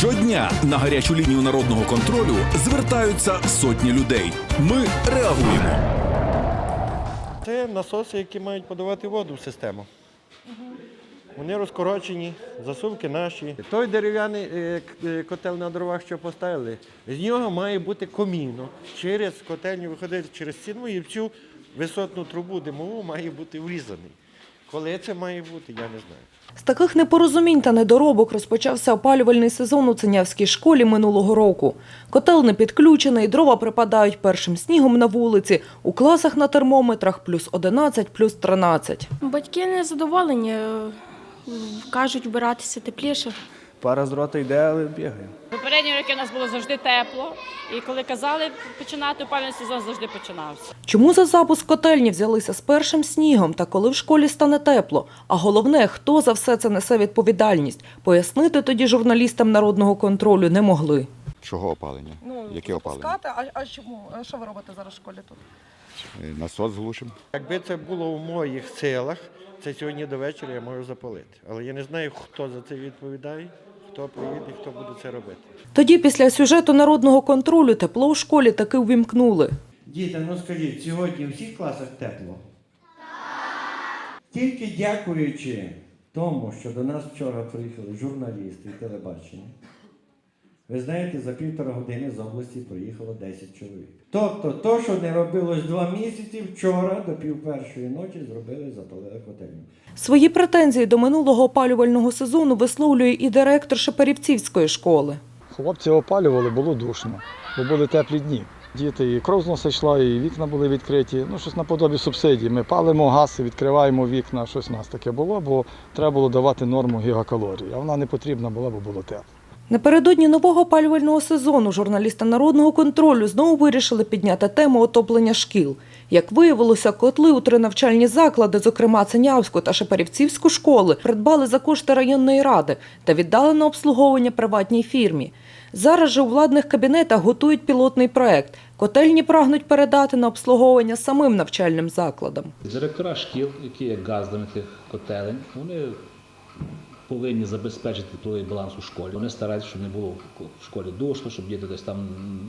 Щодня на гарячу лінію народного контролю звертаються сотні людей. Ми реагуємо. Це насоси, які мають подавати воду в систему. Вони розкорочені, засувки наші. Той дерев'яний е, е, котел на дровах, що поставили, з нього має бути коміно. Через котельню виходити через стіну і в цю висотну трубу димову має бути врізаний. Коли це має бути, я не знаю. З таких непорозумінь та недоробок розпочався опалювальний сезон у Цинявській школі минулого року. Котел не підключений, дрова припадають першим снігом на вулиці. У класах на термометрах плюс 11, плюс 13. Батьки не задоволені, е, кажуть вбиратися тепліше. Пара з рота йде, але бігає. Попередні роки у нас було завжди тепло, і коли казали починати опалювальний сезон, завжди починався. Чому за запуск котельні взялися з першим снігом та коли в школі стане тепло? А головне, хто за все це несе відповідальність? Пояснити тоді журналістам народного контролю не могли. Чого опалення? Яке опалення? А, а чому? Що ви робите зараз в школі тут? Е, Насос глушимо. Якби це було в моїх силах, це сьогодні до вечора я можу запалити. Але я не знаю, хто за це відповідає, хто приїде, хто буде це робити. Тоді після сюжету народного контролю тепло у школі таки увімкнули. Діти, ну скажіть, сьогодні у всіх класах тепло? Тільки дякуючи тому, що до нас вчора приїхали журналісти і телебачення, ви знаєте, за півтора години з області приїхало 10 чоловік. Тобто, то, що не робилось два місяці, вчора до пів першої ночі зробили, запалили котельню. Свої претензії до минулого опалювального сезону висловлює і директор Шепарівцівської школи. Хлопці опалювали, було душно, бо були теплі дні. Діти і кров з носа йшла, і вікна були відкриті. Ну, щось наподобі субсидій. Ми палимо газ, відкриваємо вікна, щось у нас таке було, бо треба було давати норму гігакалорій. А вона не потрібна була, бо було тепло. Напередодні нового опалювального сезону журналісти народного контролю знову вирішили підняти тему отоплення шкіл. Як виявилося, котли у три навчальні заклади, зокрема Цинявську та Шепарівцівську школи, придбали за кошти районної ради та віддали на обслуговування приватній фірмі. Зараз же у владних кабінетах готують пілотний проект. Котельні прагнуть передати на обслуговування самим навчальним закладам. Директора шкіл, які є газдами тих котелень, вони повинні забезпечити тепловий баланс у школі. Вони стараються, щоб не було в школі душно, щоб діти десь там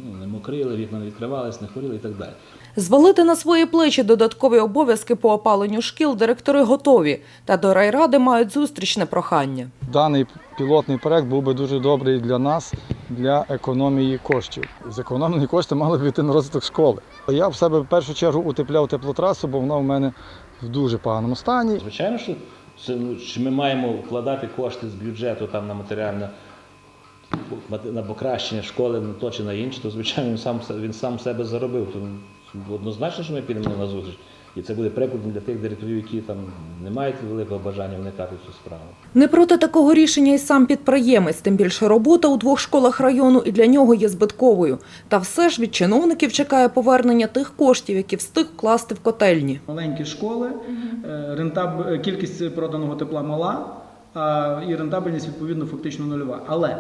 ну, не мокрили, вікна не відкривались, не хворіли і так далі. Звалити на свої плечі додаткові обов'язки по опаленню шкіл директори готові, та до райради мають зустрічне прохання. Даний пілотний проект був би дуже добрий для нас, для економії коштів. Зекономлені кошти мали б йти на розвиток школи. Я в себе в першу чергу утепляв теплотрасу, бо вона в мене в дуже поганому стані. Звичайно, що чи ми маємо вкладати кошти з бюджету там на матеріальне на покращення школи на то чи на інше, то звичайно він сам він сам себе заробив. Однозначно, що ми підемо на зустріч. І це буде прикладом для тих директорів, які там не мають великого бажання вникати в цю справу. Не проти такого рішення і сам підприємець, тим більше робота у двох школах району і для нього є збитковою. Та все ж від чиновників чекає повернення тих коштів, які встиг вкласти в котельні. Маленькі школи, е, рентаб... е, кількість проданого тепла мала, і рентабельність відповідно фактично нульова. Але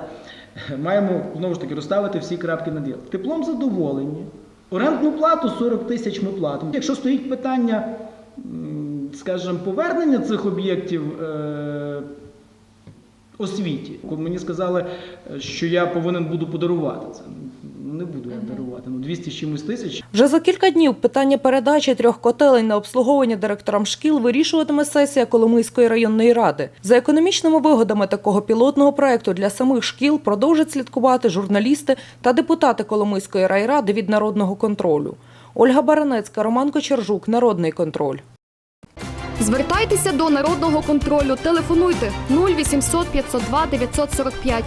е, маємо знову ж таки розставити всі крапки над «і». Теплом задоволені. Орендну плату 40 тисяч ми платимо. Якщо стоїть питання, скажімо, повернення цих об'єктів е, освіті, мені сказали, е, що я повинен буду подарувати це. Ну, не буду я дарувати. Ну, 200 з чимось тисяч Вже за кілька днів питання передачі трьох котелень на обслуговування директорам шкіл вирішуватиме сесія Коломийської районної ради. За економічними вигодами такого пілотного проекту для самих шкіл продовжать слідкувати журналісти та депутати Коломийської райради від народного контролю. Ольга Баранецька, Роман Кочержук, Народний контроль. Звертайтеся до народного контролю. Телефонуйте 0800 502 945